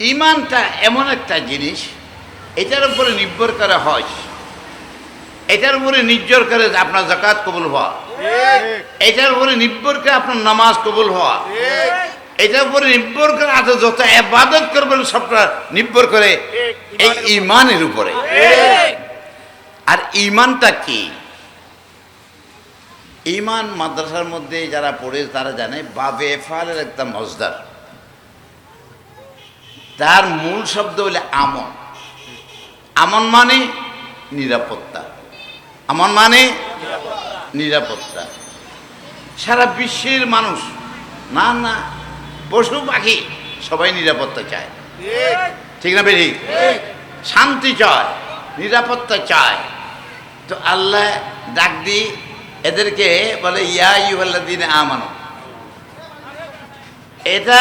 ইমানটা এমন একটা জিনিস এটার উপরে নির্ভর করে হয় এটার উপরে নির্ভর করে আপনার জাকাত কবুল হওয়া। এটার উপরে নির্ভর করে আপনার নামাজ কবুল হওয়া। এটার উপরে নির্ভর করে আপনি যত এবাদত করবেন সবটা নির্ভর করে এই ইমানের উপরে। আর ইমানটা কি? ইমান মাদ্রাসার মধ্যে যারা পড়ে তারা জানে বাবে ফালের একটা মজদার। তার মূল শব্দ হলে আমন। আমন মানে নিরাপত্তা। আমন মানে নিরাপত্তা। সারা বিশ্বের মানুষ, না না, পশু পাখি, সবাই নিরাপত্তা চায়। ঠিক না বেরি শান্তি চায়, নিরাপত্তা চায়। তো আল্লাহ ডাক দি এদেরকে বলে, ইয়া ইউহাল্লাদিন আমানো। এটা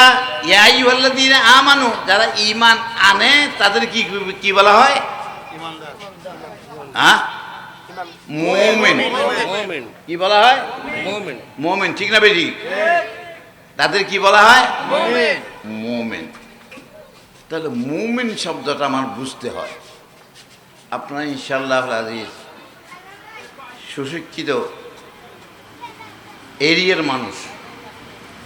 ইয়া ইউহাল্লাদিন আমানো যারা ইমান আনে তাদের কি কি বলা হয়? হ্যাঁ? মোমেন। মোমেন। কি বলা হয়? মোমেন। মোমেন ঠিক না বেজি তাদের কি বলা হয়? মোমেন। তাহলে মোমেন শব্দটা আমার বুঝতে হয়। আপনারা ইনশাল্লাহ আজিজ সুশিক্ষিত এরিয়ার মানুষ।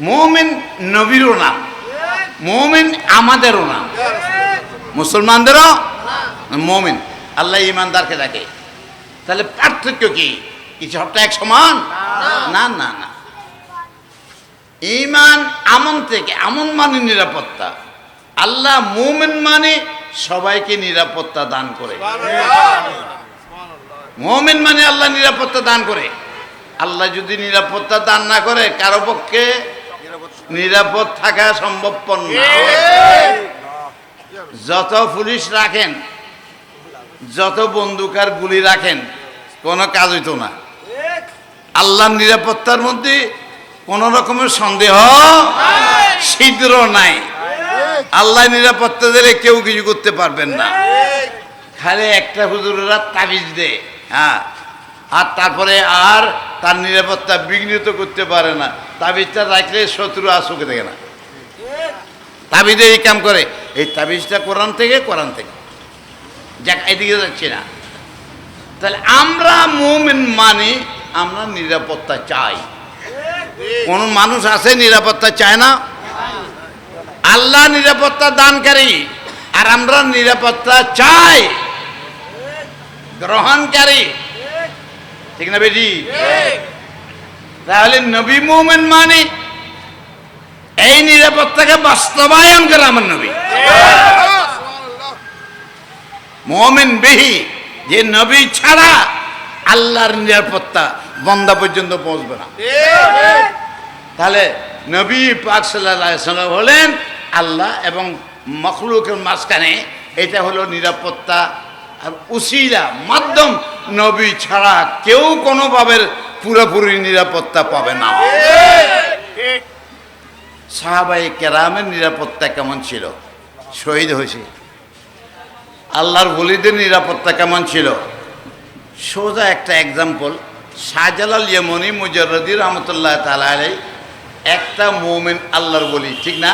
মুমিন নবীরও নাম মুমিন আমাদেরও নাম মুসলমানদেরও? মুমিন। আল্লাহ ইমানদারকে ডাকে তাহলে পার্থক্য কি? কি সবটা এক সমান? না না না। ইমান আমন থেকে, আমন মানে নিরাপত্তা। আল্লাহ মুমিন মানে সবাইকে নিরাপত্তা দান করে। মুমিন মানে আল্লাহ নিরাপত্তা দান করে। আল্লাহ যদি নিরাপত্তা দান না করে, কারও পক্ষে নিরাপদ থাকা সম্ভবপর না। যত পুলিশ রাখেন, যত বন্দুকার গুলি রাখেন, কোনো কাজ হইতো না। আল্লাহর নিরাপত্তার মধ্যে কোন রকমের সন্দেহ ছিদ্র নাই। আল্লাহ নিরাপত্তা দিলে কেউ কিছু করতে পারবেন না। খালি একটা হুজুরেরা তাবিজ দে হ্যাঁ। আর তারপরে আর তার নিরাপত্তা বিঘ্নিত করতে পারে না। তাবিজটা রাখলে শত্রু আসুকে দেখে না। তাবিজে এই কাম করে। এই তাবিজটা কোরআন থেকে কোরআন থেকে। যাক, এদিকে যাচ্ছি না। তাহলে আমরা মুমিন মানে আমরা নিরাপত্তা চাই। কোন মানুষ আছে, নিরাপত্তা চায় না? আল্লাহ নিরাপত্তা দানকারী। আর আমরা নিরাপত্তা চাই। গ্রহণকারী। ঠিক না বেটি? তাহলে নবী মোমেন মানে এই নিরাপত্তাকে বাস্তবায়ন করে আমার নবী। মোমেন বেহি, যে নবী ছাড়া আল্লাহর নিরাপত্তা বন্দা পর্যন্ত পৌঁছবে না। তাহলে নবী পাক সাল্লাহ হলেন আল্লাহ এবং মখলুকের মাঝখানে এটা হলো নিরাপত্তা আর উসিলা, মাধ্যম। নবী ছাড়া কেউ কোনোভাবে পুরোপুরি নিরাপত্তা পাবে না। সাহাবাই কেরামের নিরাপত্তা কেমন ছিল? শহীদ হয়েছে। আল্লাহর বলিদের নিরাপত্তা কেমন ছিল? সোজা একটা এক্সাম্পল শাহজালাল ইয়মনি মুজরদি রহমতুল্লাহ তালা আলাই একটা মোমেন আল্লাহর বলি ঠিক না?